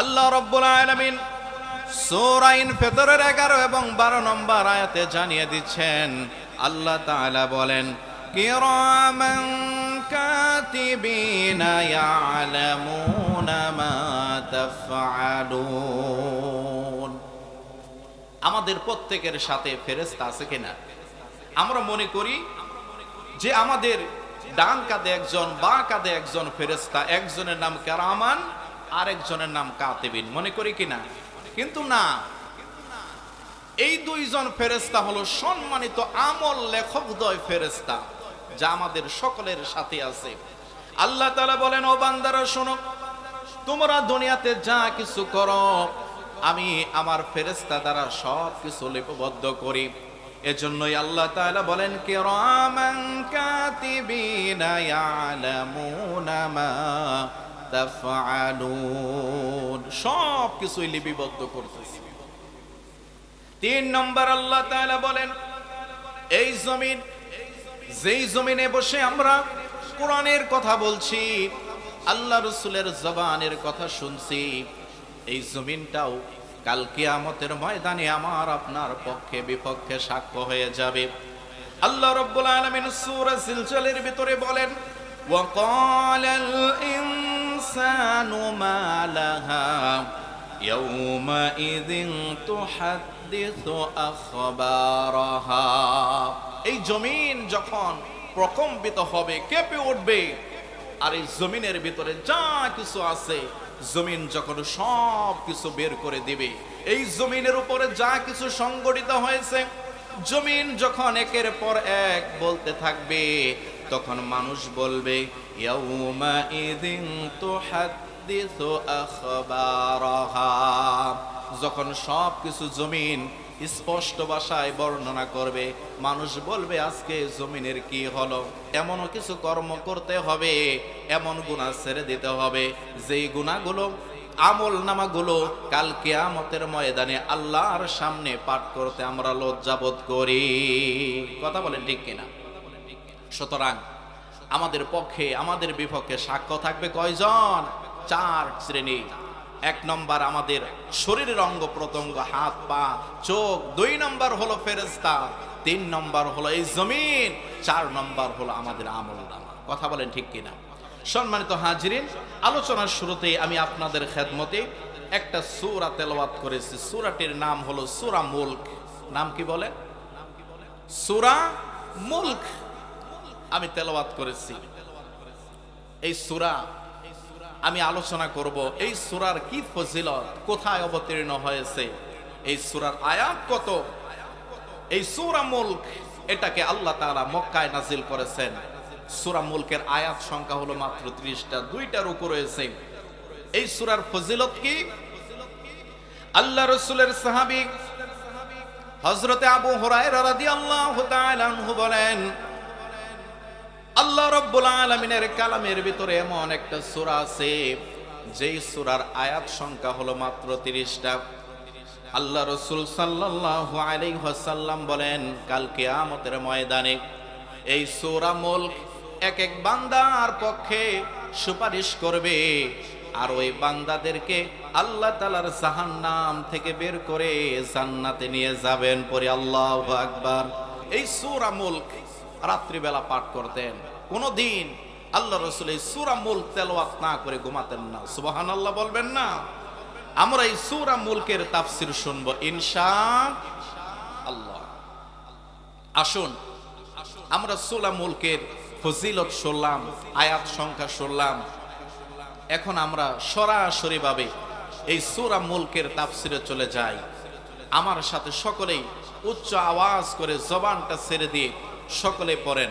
আল্লাহ রব্বুল আলামিন সূরাইন ফেতরের 11 এবং 12 নম্বর আয়াতে জানিয়ে দিচ্ছেন, আল্লাহ তাআলা বলেন আমাদের প্রত্যেকের সাথে ফেরেশতা আছে কিনা? আমরা মনে করি যে আমাদের ডান কাঁধে একজন, বা কাঁধে একজন ফেরেস্তা একজনের নাম কারামান আরেকজনের নাম কাতেবিন, মনে করি কিনা? কিন্তু না। এই দুইজন ফেরেস্তা হলো সম্মানিত আমল লেখকদ্বয় ফেরেস্তা যা আমাদের সকলের সাথে আছে। আল্লাহ তাআলা বলেন, ও বান্দারা, শোনো, তোমরা দুনিয়াতে যা কিছু করো, আমি আমার ফেরেস্তা দ্বারা সব কিছু লিপিবদ্ধ করি। এজন্যই আল্লাহ তাআলা বলেন, কিরামান কাতিবিনা ইয়ালামুনা মা তাফআলুন সব কিছুই লিপিবদ্ধ করতেছি তিন নম্বর আল্লাহ তাআলা বলেন এই জমিন যেই জমিনে বসে আমরা কোরআনের কথা বলছি আল্লাহ রসুলের জবানের কথা শুনছি এই জমিনটাও কাল কিয়ামতের ময়দানে আমার আপনার পক্ষে বিপক্ষে সাক্ষ্য হয়ে যাবে আল্লাহ রব্বুল আলামিন সূরা সিলসিলের ভিতরে বলেন وقال الإنسان ما لها يومئذ تحدث أخبارها এই জমিন যখন প্রকম্পিত হবে কেঁপে উঠবে আর এই জমিনের ভিতরে যা কিছু আছে জমিন যখন সব কিছু বের করে দিবে এই জমিনের উপরে যা কিছু সংগঠিত হয়েছে জমিন যখন একের পর এক বলতে থাকবে তখন মানুষ বলবে ইদিন তুহাদ্দিসু আখবারাহা যখন সব কিছু জমিন স্পষ্ট ভাষায় বর্ণনা করবে, মানুষ বলবে, আজকে জমিনের কি হলো? এমনও কিছু কর্ম করতে হবে, এমন গুণা ছেড়ে দিতে হবে। যেই গুণাগুলো, আমল নামাগুলো কাল কেয়ামতের ময়দানে আল্লাহর সামনে পাঠ করতে আমরা লজ্জাবোধ করি। কথা বলেন ঠিক কিনা? সুতরাং আমাদের পক্ষে, আমাদের বিপক্ষে সাক্ষ্য থাকবে কয়জন? চার শ্রেণি। এক নম্বর আমাদের শরীরের অঙ্গ প্রত্যঙ্গ, হাত, পা, চোখ। দুই নম্বর হলো ফেরেস্তা তিন নম্বর হলো এই জমিন। চার নম্বর হলো আমাদের আমল কথা বলেন ঠিক কিনা? সম্মানিত হাজিরিন, আলোচনার শুরুতেই আমি আপনাদের খেদমতে একটা সুরা তেলাওয়াত করেছি। সুরাটির নাম হলো সুরা মুলক। নাম কি বলে? সুরা মুলক। আমি তেলাওয়াত করেছি। এই সূরা আমি আলোচনা করব। এই সূরার কি ফজিলত? কোথায় অবতীর্ণ হয়েছে? এই সূরার আয়াত কত? এই সূরা মুলক এটাকে আল্লাহ তাআলা মক্কায় নাজিল করেছেন। সূরা মুলকের আয়াত সংখ্যা হলো মাত্র 30টা দুইটার উপর রয়েছে। এই সূরার ফজিলত কি? আল্লাহ রাসূলের সাহাবী হযরতে আবু হুরায়রা রাদিয়াল্লাহু তাআলা বলেন আল্লাহ রব্বুল আলমিনের কালামের ভিতরে এমন একটা সূরা আছে, যেই সূরার আয়াত সংখ্যা হলো মাত্র তিরিশটা। আল্লাহ রসুল ওয়াসাল্লাম বলেন কালকে আমতের ময়দানে এই সূরা মুলক এক এক বান্দার পক্ষে সুপারিশ করবে, আর ওই বান্দাদেরকে আল্লাহ তালার জাহান্নাম থেকে বের করে জান্নাতে নিয়ে যাবেন। পরে আল্লাহ আকবার। এই সূরা মুলক রাত্রিবেলা পাঠ করতেন। কোনদিন আল্লাহ রসুল এই সুরা মুল তেলাওয়াত না করে ঘুমাতেন না। সুবাহান আল্লাহ বলবেন না? আমরা এই সুরা মুলকের তাফসির শুনব, ইনশা আল্লাহ। আসুন, আমরা সুরা মুলকের ফজিলত শুনলাম, আয়াত সংখ্যা শুনলাম। এখন আমরা সরাসরি ভাবে এই সুরা মুলকের তাফসিরে চলে যাই। আমার সাথে সকলেই উচ্চ আওয়াজ করে জবানটা ছেড়ে দিয়ে সকলে পড়েন।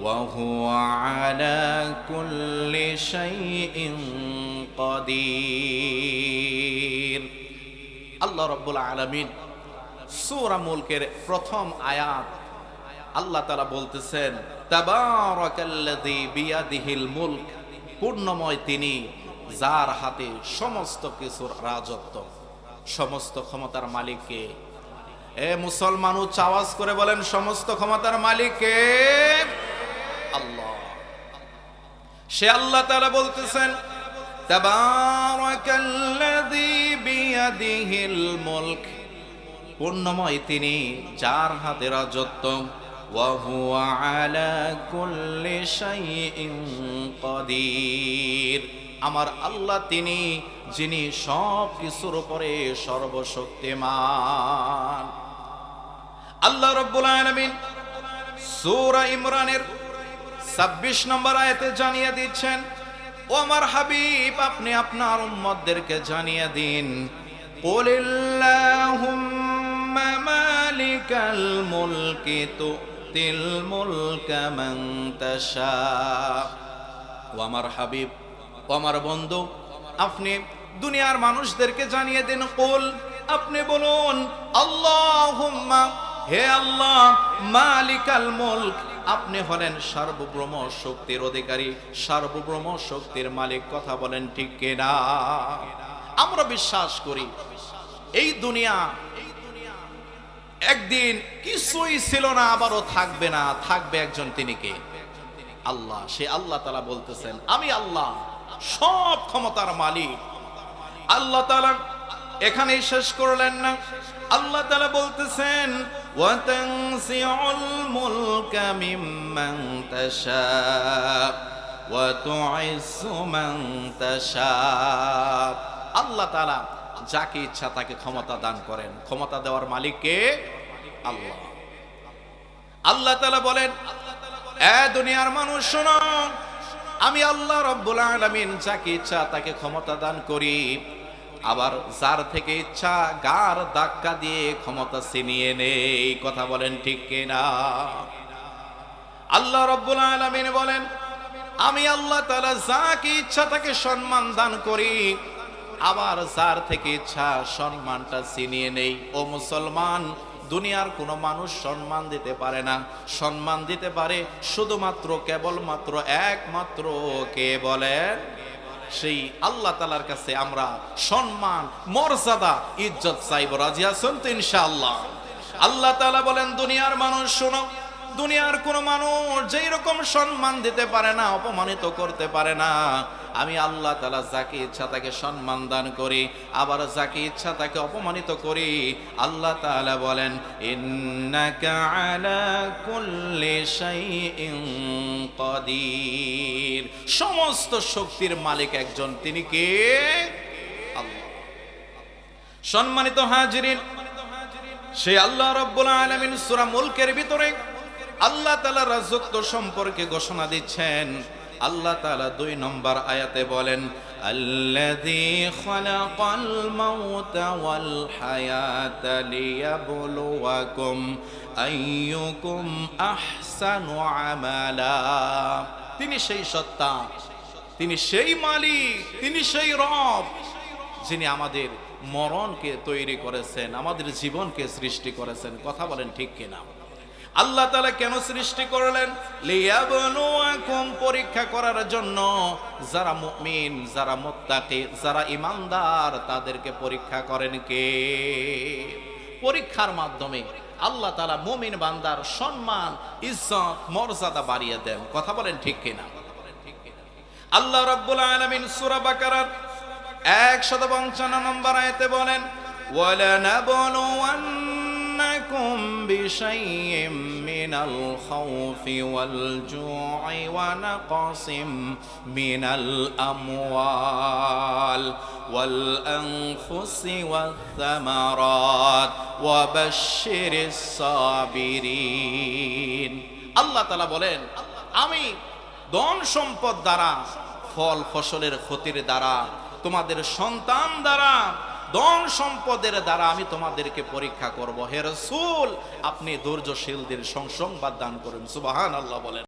وهو على كل شيء قدير আল্লাহ রব্বুল আলমিন সূরা মুলকের প্রথম আয়াত আল্লাহ তালা বলতেছেন তাবারাকাল্লাযী বিয়াদিহিল মুলক পূর্ণময় তিনি যার হাতে সমস্ত কিছুর রাজত্ব সমস্ত ক্ষমতার মালিককে এ মুসলমান উচ্চ আওয়াজ করে বলেন সমস্ত ক্ষমতার মালিককে আল্লাহ সে আল্লাহ তাআলা বলতেছেন তাবারাকাল্লাযী বিয়াদিহিল মুলক পূর্ণময় তিনি যার হাতে রাজত্ব وهو على كل شيء قدير আমার আল্লাহ তিনি যিনি সব কিছুর উপরে সর্বশক্তিমান আল্লাহ রব্বুল আলামিন সূরা ইমরানের 26 নম্বর আয়াতে জানিয়ে দিচ্ছেন, ও আমার হাবিব, আপনি আপনার উম্মতদেরকে জানিয়ে দিন, কুলিল্লাহুম্মা মালিকাল মুলকি তুতিল মুলকা মান তাশা। ও আমার হাবিব, ও আমার বন্ধু, আপনি দুনিয়ার মানুষদেরকে জানিয়ে দিন, কুল, আপনি বলুন, আল্লাহুম্মা, হে আল্লাহ, মালিকাল মুলক আপনি হলেন সার্বভৌম শক্তির অধিকারী, সার্বভৌম শক্তির মালিক, কথা বলেন ঠিক কিনা? আমরা বিশ্বাস করি, এই দুনিয়া একদিন কিছুই ছিল না, আবারও থাকবে না, থাকবে একজন তিনি কে? আল্লাহ, সে আল্লাহ তালা বলতেছেন, আমি আল্লাহ, সব ক্ষমতার মালিক। আল্লাহ তালা এখানেই শেষ করলেন না। আল্লাহ তালা বলতেছেন ওয়াতানসিউল মুলকা মিম্মান তাশা ওয়াতুইজ্জু মান তাশা আল্লাহ তাআলা যাকে ইচ্ছা তাকে ক্ষমতা দান করেন। ক্ষমতা দেওয়ার মালিক কে? আল্লাহ। আল্লাহ তাআলা বলেন, এ দুনিয়ার মানুষ, শোনো, আমি আল্লাহ রব্বুল আলামিন যাকে ইচ্ছা তাকে ক্ষমতা দান করি। আবার যার থেকে ইচ্ছা, গার ধাক্কা দিয়ে ক্ষমতা ছিনিয়ে নেই। কথা বলেন ঠিক কিনা? আল্লাহ রব্বুল আলামিন বলেন, আমি আল্লাহ তাআলা যাকে ইচ্ছা তাকে সম্মান দান করি, আবার যার থেকে ইচ্ছা সম্মানটা ছিনিয়ে নেই। ও মুসলমান, দুনিয়ার কোনো মানুষ সম্মান দিতে পারে না। সম্মান দিতে পারে শুধুমাত্র, কেবলমাত্র, একমাত্র কে বলেন? সেই আল্লাহ তালার কাছে আমরা সম্মান, মর্যাদা, ইজ্জত চাইব। রাজি আছেন তো ইনশাআল্লাহ? আল্লাহ তালা বলেন, দুনিয়ার মানুষ, শোনো দুনিয়ার কোন মানুষ যেই রকম সম্মান দিতে পারে না, অপমানিত করতে পারে না। আমি আল্লাহ তালা যাকে ইচ্ছা তাকে সম্মান দান করি, আবার যাকে ইচ্ছা তাকে অপমানিত করি। আল্লাহ তালা বলেন সমস্ত শক্তির মালিক একজন, তিনি কে? সম্মানিত হাজিরিন, সে আল্লাহ রব্বুল আলামিন সূরা মুলকের ভিতরে আল্লাহ তালা রাজত্ব সম্পর্কে ঘোষণা দিচ্ছেন। আল্লাহ তাআলা দুই নম্বর আয়াতে বলেন তিনি সেই সত্তা, তিনি সেই মালিক, তিনি সেই রব, যিনি আমাদের মরণকে তৈরি করেছেন, আমাদের জীবনকে সৃষ্টি করেছেন। কথা বলেন ঠিক কিনা? আল্লাহ তালা কেন সৃষ্টি করলেন? লিয়াবনুয়াকুম পরীক্ষা করার জন্য। যারা মুমিন, যারা মোত্তাকে, যারা ইমানদার, তাদেরকে পরীক্ষা করেন কে? পরীক্ষার মাধ্যমে আল্লাহ তালা মুমিন বান্দার সম্মান, ইজ্জত, মর্যাদা বাড়িয়ে দেন। কথা বলেন ঠিক কিনা? আল্লাহ রব্বুল আলমিন সুরা এক একশত পঞ্চান্ন নম্বর আয়তে বলেন ওয়ালানাবলুয়ান্নাকুম بِشَيْءٍ مِّنَ الْخَوْفِ وَالْجُوعِ وَنَقْصٍ مِّنَ الْأَمْوَالِ وَالْأَنفُسِ وَالثَّمَرَاتِ وَبَشِّرِ الصَّابِرِينَ আল্লাহ তাআলা বলেন আমি ধন সম্পদ দ্বারা ফল ফসলের ক্ষতির দ্বারা তোমাদের সন্তান দ্বারা ধন সম্পদের দ্বারা আমি তোমাদেরকে পরীক্ষা করব। হে রসুল, আপনি ধৈর্যশীলদের সংসংবাদ দান করুন। সুবাহান আল্লাহ বলেন।